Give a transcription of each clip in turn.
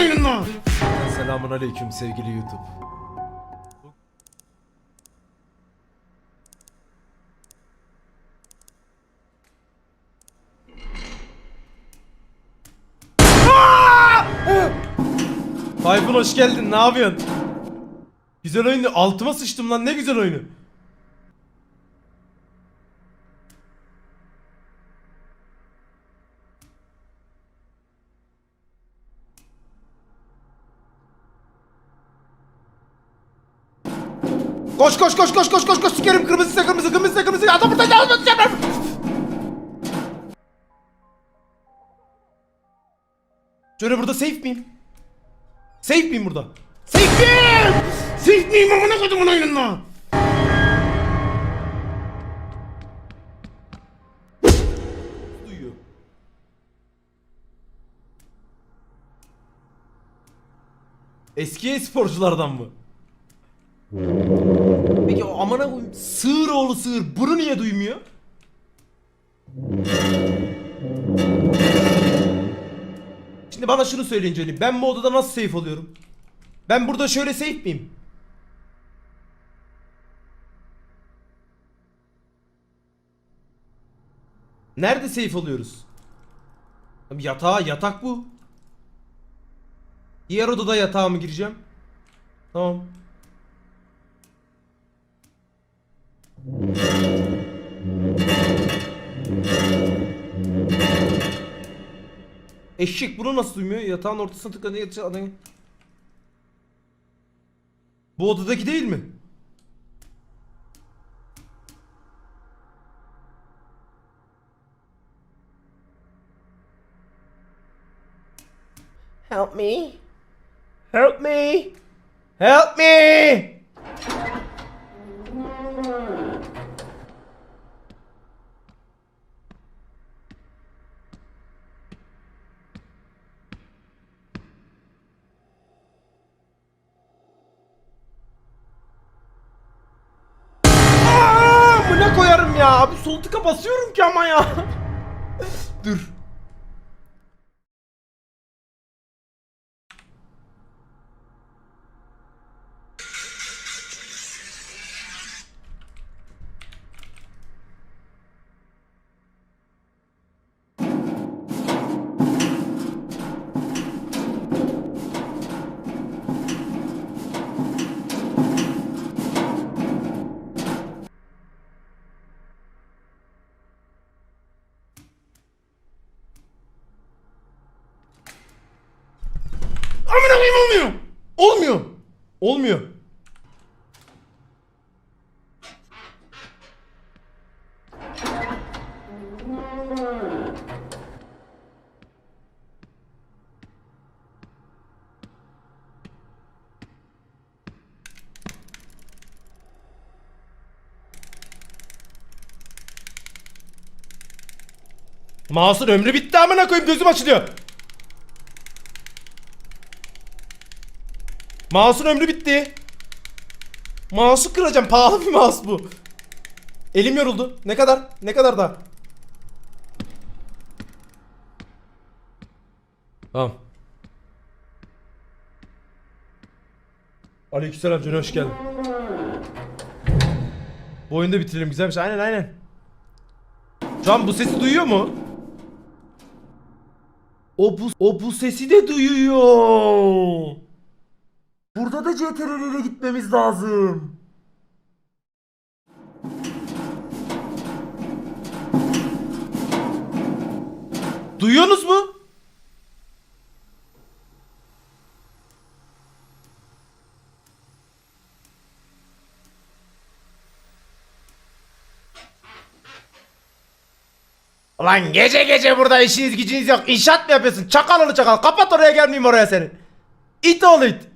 Oyununa. Selamun aleyküm sevgili YouTube. Tayfun hoş geldin. Ne yapıyorsun? Güzel oyunu. Altıma sıçtım lan. Ne güzel oyunu. Koş koş koş koş koş koş koş sikerim kırmızı kırmızı kırmızı kırmızı adam burada gel gel Şöyle burada safe miyim? Safe miyim burada? Safe miyim? Safe miyim amına kodumun oyununa? Duyuyor. Eski sporculardan mı? Peki o amına koyayım sığır oğlu sığır bunu niye duymuyor? Şimdi bana şunu söyleyin Johnny. Ben bu odada nasıl safe oluyorum? Ben burada şöyle safe miyim? Nerede safe oluyoruz? Yatağa yatak bu. Diğer odada yatağa mı gireceğim? Tamam. Eşek bunu nasıl duymuyor? Yatağın ortasına tıkladı yatacak adamı. Bu odadaki değil mi? Help me. Help me. Help me. Abi sol tıka basıyorum ki ama ya. Dur. Amına koyayım olmuyor. Olmuyor. Olmuyor. Mouse'un ömrü bitti amına koyayım gözüm açılıyor. Mouse'un ömrü bitti. Mouse'u kıracağım. Pahalı bir mouse bu. Elim yoruldu. Ne kadar? Ne kadar daha? Tamam. Aleykümselam canım hoş geldin. Bu oyunu da bitirelim güzelmiş. Aynen aynen. Şu an bu sesi duyuyor mu? O bu, o bu sesi de duyuyor. Burada da CTRL'e gitmemiz lazım. Duyuyorsunuz mu? Ulan gece gece burada işiniz gücünüz yok. İnşaat mı yapıyorsun? Çakal oğlu çakal. Kapat oraya gelmeyeyim oraya senin. İt oğlu it.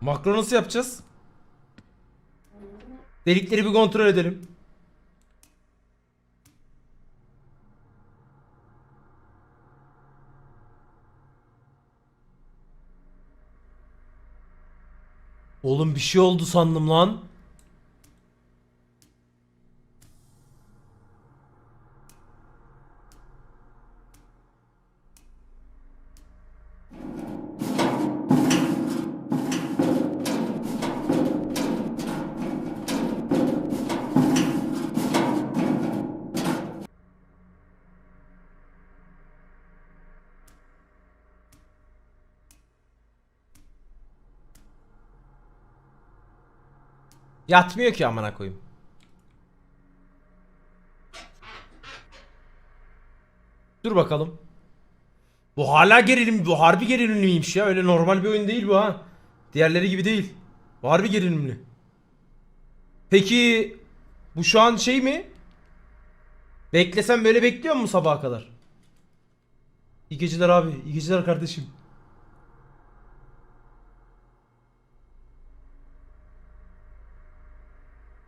Makro nasıl yapacağız? Delikleri bir kontrol edelim. Oğlum bir şey oldu sandım lan. Yatmıyor ki amına koyayım. Dur bakalım. Bu hala gerilim, bu harbi gerilimliymiş ya. Öyle normal bir oyun değil bu ha. Diğerleri gibi değil. Harbi gerilimli. Peki bu şu an şey mi? Beklesem böyle bekliyor mu sabaha kadar? İyi geceler abi. İyi geceler kardeşim.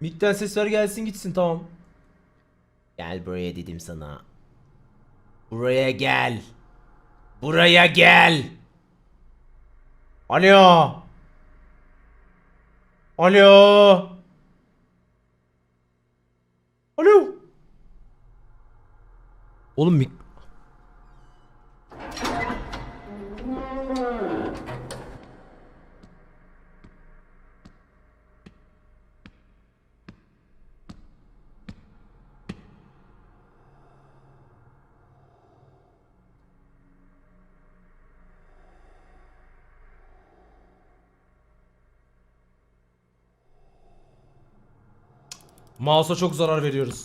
Mikten sesler gelsin gitsin tamam. Gel buraya dedim sana. Buraya gel. Buraya gel. Alo. Alo. Alo. Oğlum mik... Mouse'a çok zarar veriyoruz.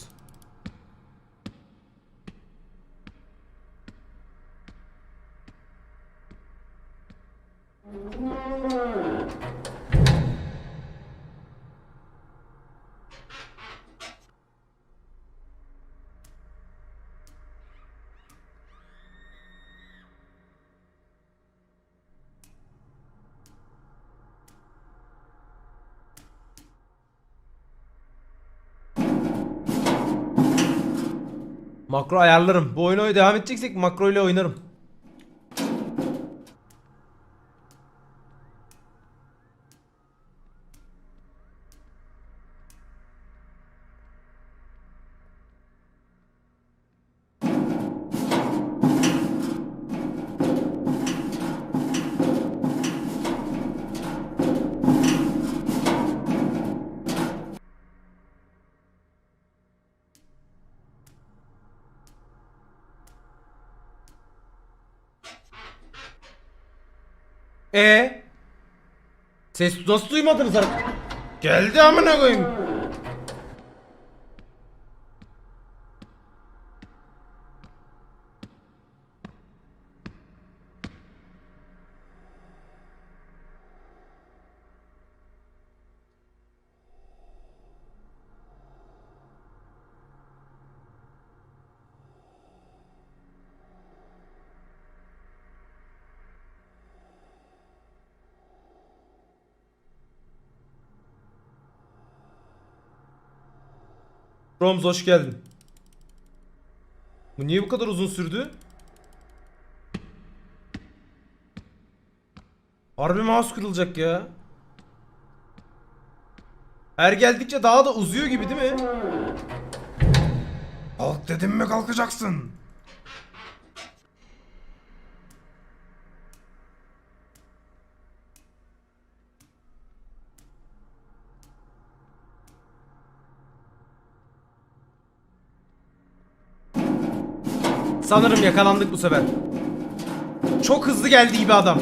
Makro ayarlarım. Bu oyunu devam edeceksek makro ile oynarım. E Ses nasıl duymadınız? Geldi amına koyayım. Roms hoş geldin. Bu niye bu kadar uzun sürdü? Harbi mouse kırılacak ya. Her geldikçe daha da uzuyor gibi değil mi? Kalk dedim mi kalkacaksın. Sanırım yakalandık bu sefer. Çok hızlı geldi gibi adam.